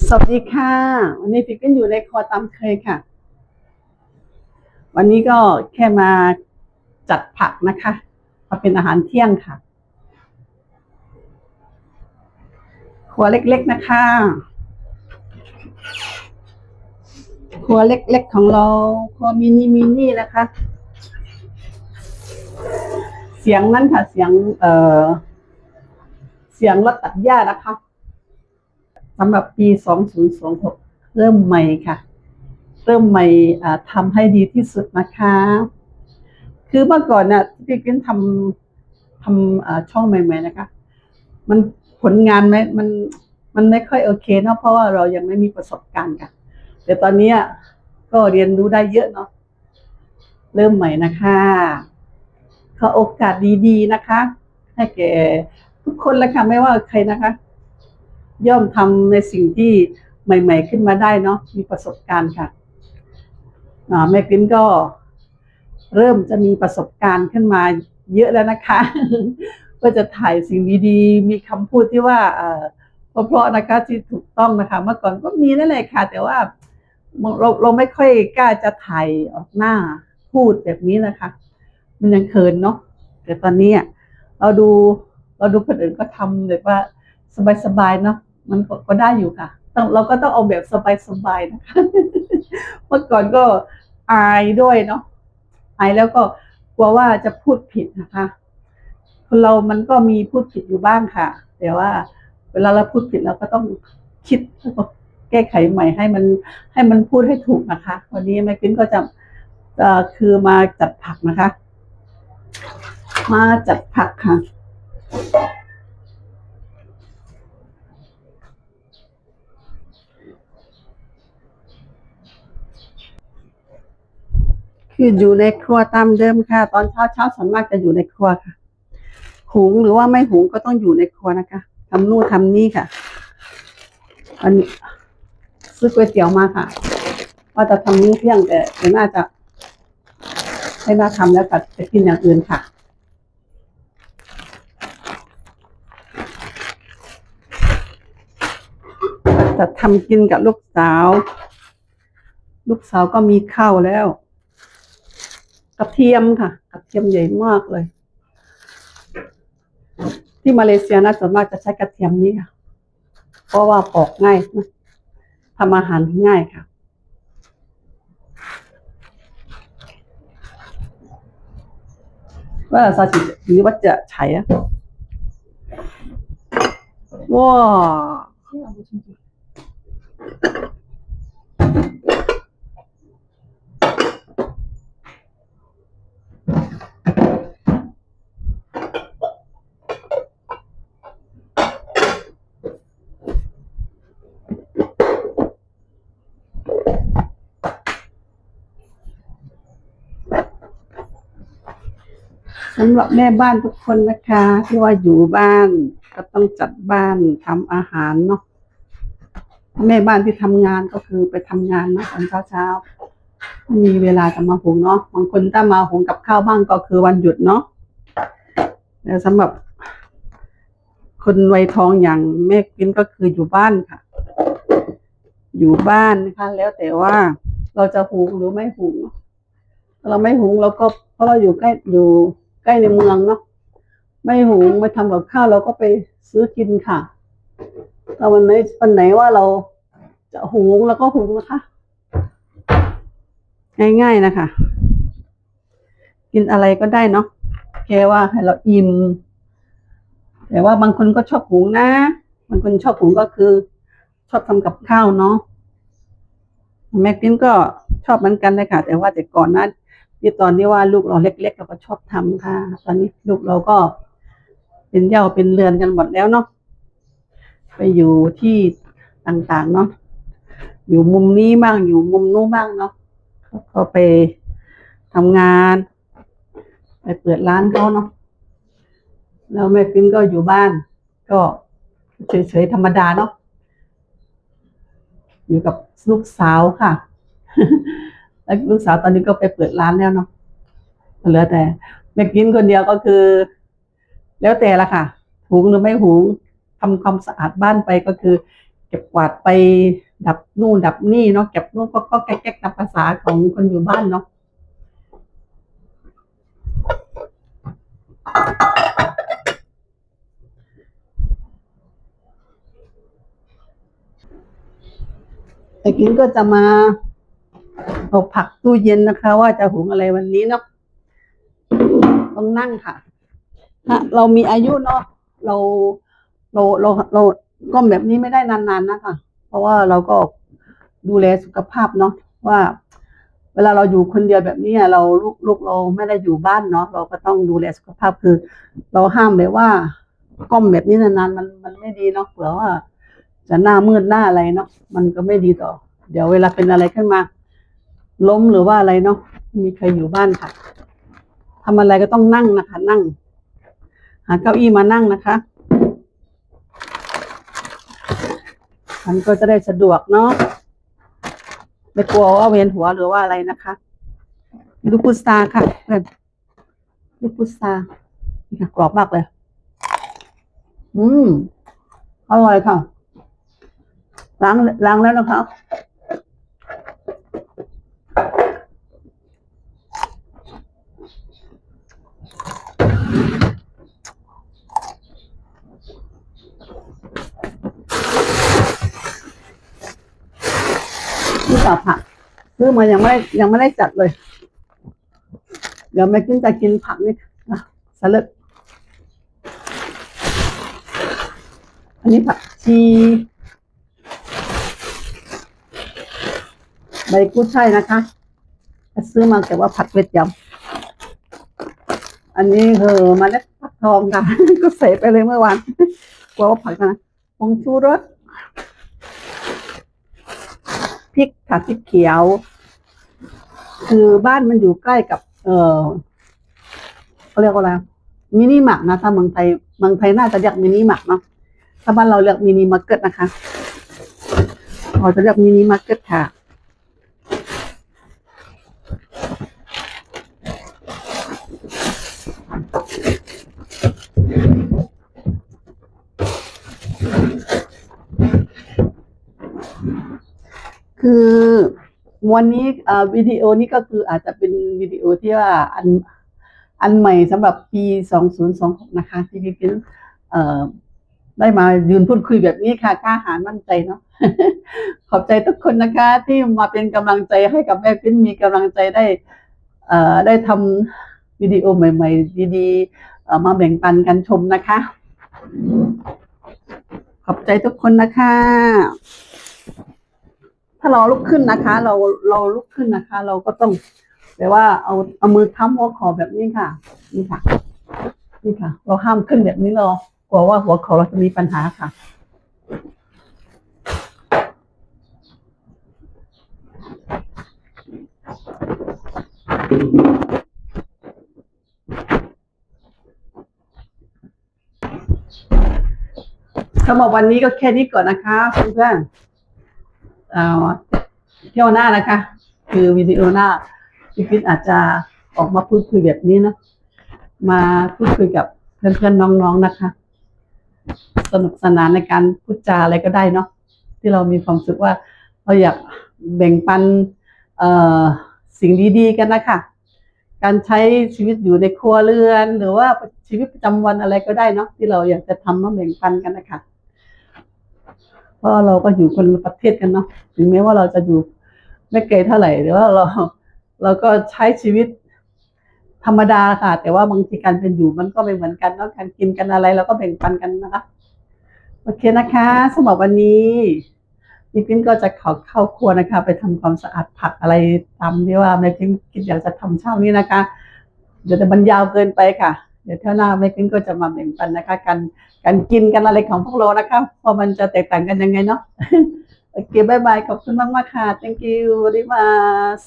สวัสดีค่ะ วันนี้ฟิกกันอยู่ในครัวตามเคยค่ะ วันนี้ก็แค่มาจัดผักนะคะมาเป็นอาหารเที่ยงค่ะ ครัวเล็กๆนะคะ ครัวเล็กๆของเรา ครัวมินิมินินะคะ เสียงนั้นค่ะเสียงเอ่อเสียงรถตัดหญ้านะคะำหรับปี 2026 เริ่มใหม่ค่ะ เริ่มใหม่อ่าทำให้ดีที่สุดนะคะ คือเมื่อก่อนน่ะที่พี่กินทำทำช่องใหม่ ๆ นะคะ มันผลงานไหมมันมันไม่ค่อยโอเคเนาะเพราะว่าเรายังไม่มีประสบการณ์ค่ะแต่ตอนนี้ก็เรียนรู้ได้เยอะเนาะเริ่มใหม่นะคะขอโอกาสดีๆนะคะ ให้แก่ทุกคนเลยค่ะไม่ว่าใครนะคะ ย่อมทำในสิ่งที่ใหม่ ๆ ขึ้นมาได้เนาะมีประสบการณ์ค่ะแม่ปิ้นก็เริ่มจะมีประสบการณ์ขึ้นมาเยอะแล้วนะคะ ก็จะถ่ายสิ่งดีๆ มีคำพูดที่ว่าเออเพราะๆนะคะที่ถูกต้องนะคะ เมื่อก่อนก็มีนั่นแหละค่ะ แต่ว่าเราเราไม่ค่อยกล้าจะถ่ายออกหน้าพูดแบบนี้นะคะ มันยังเขินเนาะแต่ตอนนี้เราดูเราดูคนอื่นก็ทำแบบว่าสบายๆเนาะ มันก็ก็ได้อยู่ค่ะต้องเราก็ต้องเอาแบบสบายๆนะคะเมื่อก่อนก็อายด้วยเนาะอายแล้วก็กลัวว่าจะพูดผิดนะคะคนเรามันก็มีพูดผิดอยู่บ้างค่ะ แต่ว่า เวลาเราพูดผิดเราก็ต้องคิดแล้วก็แก้ไขใหม่ให้มันให้มันพูดให้ถูกนะคะ วันนี้แม่กิ้นก็จะคือมาจัดผักนะคะ มาจัดผักค่ะ คืออยู่ในครัวตามเดิมค่ะ ตอนเช้าเช้าส่วนมากจะอยู่ในครัวค่ะ หุงหรือว่าไม่หุงก็ต้องอยู่ในครัวนะคะทำนู่นทำนี่ค่ะ อันนี้ซื้อก๋วยเตี๋ยวมาค่ะว่าจะทำมื้อเที่ยงแต่เดียวน่าจะไม่น่าทำแล้วแต่จะกินอย่างอื่นค่ะจะทำกินกับลูกสาว ลูกสาวก็มีข้าวแล้ว ระเทียมค่ะ กระเทียมใหญ่มากเลย ที่มาเลเซียนะส่วนมากจะใช้กระเทียมนี้ค่ะ เพราะว่าปอกง่ายทำอาหารง่ายค่ะ ว่าซาชิหรือว่าจะใช้อะว้า สำหรับแม่บ้านทุกคนนะคะที่ว่าอยู่บ้านก็ต้องจัดบ้านทำอาหารเนาะแม่บ้านที่ทำงานก็คือไปทำงานเนะตอนเช้าเช้าๆมีเวลาจะมาหุงเนาะบางคนถ้ามาหุงกับข้าวบ้างก็คือวันหยุดเนาะแล้วสำหรับ คนวัยทองอย่างแม่กินก็คืออยู่บ้านค่ะ อยู่บ้านนะคะแล้วแต่ว่าเราจะหุงหรือไม่หุงเราไม่หุงเราก็เพราะเราอยู่ใกล้อยู่ ใกล้ในเมืองเนาะไม่หุงไม่ทำกับข้าวเราก็ไปซื้อกินค่ะแต่วันไหนวันไหนว่าเราจะหุงเราก็หุงนะคะ ง่ายๆนะคะ กินอะไรก็ได้เนาะแค่ว่าให้เราอิ่มแต่ว่าบางคนก็ชอบหุงนะบางคนชอบหุงก็คือ ชอบทำกับข้าวเนาะแม่กินก็ชอบเหมือนกันเลยค่ะ แต่ว่าแต่ก่อนนั้น ที่ตอนนี้ว่าลูกเราเล็กๆเราก็ชอบทำค่ะ ตอนนี้ลูกเราก็เป็นเย่าเป็นเรือนกันหมดแล้วเนาะไปอยู่ที่ต่างๆเนาะอยู่มุมนี้บ้างอยู่มุมนู้นบ้างเนาะก็ไปทำงาน ไปเปิดร้านเขาเนาะแล้วแม่ปิ้นก็อยู่บ้าน ก็เฉยๆธรรมดาเนาะอยู่กับลูกสาวค่ะ แล้วลูกสาวตอนนี้ก็ไปเปิดร้านแล้วเนาะเหลือแต่แม่กินคนเดียวก็คือ แล้วแต่ละค่ะหุงหรือไม่หุงทำความสะอาดบ้านไปก็คือ เก็บกวาดไปดับนู่นดับนี่เนาะเก็บนู่นก็ก็แก๊กๆตามภาษาของคนอยู่บ้านเนาะแต่กินก็จะมา เอาผักตู้เย็นนะคะ ว่าจะหุงอะไรวันนี้เนาะต้องนั่งค่ะถ้าเรามีอายุเนาะเราเราเราเราก้มแบบนี้ไม่ได้นานๆนะคะเพราะว่าเราก็ดูแลสุขภาพเนาะว่า เวลาเราอยู่คนเดียวแบบนี้เราลูกลูกเราไม่ได้อยู่บ้านเนาะเราก็ต้องดูแลสุขภาพคือ เราห้ามแบบว่าก้มแบบนี้นานๆมันมันไม่ดีเนาะเผื่อว่าจะหน้ามืดหน้าอะไรเนาะมันก็ไม่ดีต่อ เดี๋ยวเวลาเป็นอะไรขึ้นมา ล้มหรือว่าอะไรเนาะม่มีใครอยู่บ้านค่ะทำอะไรก็ต้องนั่งนะคะ นั่ง หาเก้าอี้มานั่งนะคะมันก็จะได้สะดวกเนาะไม่กลัวว่าเวียนหัวหรือว่าอะไรนะคะลูกพุทราค่ะเพื่อนลูกพุทรานี่ค่ะกรอบมากเลย อืมอร่อยค่ะล้างล้างแล้วนะคะ นี่ต่อผักซื้อมายังไม่ยังไม่ได้จัดเลย เดี๋ยวแม่กินจะกินผักนี่นะสลัดอันนี้ผักชีใบกุ้ยช่ายนะคะซื้อมาแต่ว่าผัดเผ็ดยำอันนี้คือมาเล็ดฟักทองค่ะ ก็ใส่ไปเลยเมื่อวานกลัวว่าผักนะผงชูรส พริกค่ะพริกเขียว คือบ้านมันอยู่ใกล้กับ เออเขาเรียกว่าอะไรมินิมาร์ทนะถ้าเมืองไทยเมืองไทยน่าจะเรียกมินิมาร์ทเนาะถ้าบ้านเราเรียกมินิมาร์เก็ตนะคะเราจะเรียกมินิมาร์เก็ตค่ะ คือวันนี้วิดีโอนี้ก็คืออาจจะเป็นวิดีโอที่ว่าอันอันใหม่สำหรับปี 2026 นะคะ ที่พี่พินเอ่อได้มายืนพูดคุยแบบนี้ค่ะกล้าหาญมั่นใจเนาะขอบใจทุกคนนะคะ ที่มาเป็นกำลังใจให้กับแม่พินมีกำลังใจได้ได้ทำวิดีโอใหม่ ๆ ดีๆมาแบ่งปันกันชมนะคะ ขอบใจทุกคนนะคะ ถ้าเราลุกขึ้นนะคะ เราเราลุกขึ้นนะคะ เราก็ต้องแปลว่าเอาเอามือค้ำหัวเข่าแบบนี้ค่ะ นี่ค่ะ นี่ค่ะ เราห้ามขึ้นแบบนี้เรากลัวว่าหัวเข่าเราจะมีปัญหาค่ะสำหรับวันนี้ก็แค่นี้ก่อนนะคะเพื่อนๆ เที่ยวหน้านะคะ คือวิดีโอหน้าพี่พิษอาจจะออกมาพูดคุยแบบนี้นะ มาพูดคุยกับเพื่อนๆน้องๆนะคะ สนุกสนานในการพูดจาอะไรก็ได้เนาะที่เรามีความรู้สึกว่าเราอยากแบ่งปันสิ่งดีๆกันนะคะการใช้ชีวิตอยู่ในครัวเรือน หรือว่าชีวิตประจำวันอะไรก็ได้เนาะที่เราอยากจะทำมาแบ่งปันกันนะคะ เพราะเราก็อยู่คนละประเทศกันเนาะถึงแม้ว่าเราจะอยู่ไม่ไกลเท่าไหร่แต่ว่าเราเราก็ใช้ชีวิตธรรมดาค่ะ แต่ว่าบางทีการเป็นอยู่มันก็ไม่เหมือนกันเนาะการกินกันอะไรเราก็แบ่งปันกันนะคะโอเคนะคะสำหรับวันนี้พี่ปิ้นก็จะขอเข้าครัวนะคะ ไปทำความสะอาดผักอะไรตามที่ว่าแม่ปิ้นคิดอยากจะทำเช้านี้นะคะเดี๋ยวจะบรรยาวเกินไปค่ะ เดี๋ยวเท่าหน้าแม่ขึ้นก็จะมาแบ่งปันนะคะการการกินกันอะไรของพวกเรานะคะว่ามันจะแตกต่างกันยังไงเนาะโอเคบายบายขอบคุณมากมากค่ะ thank you very much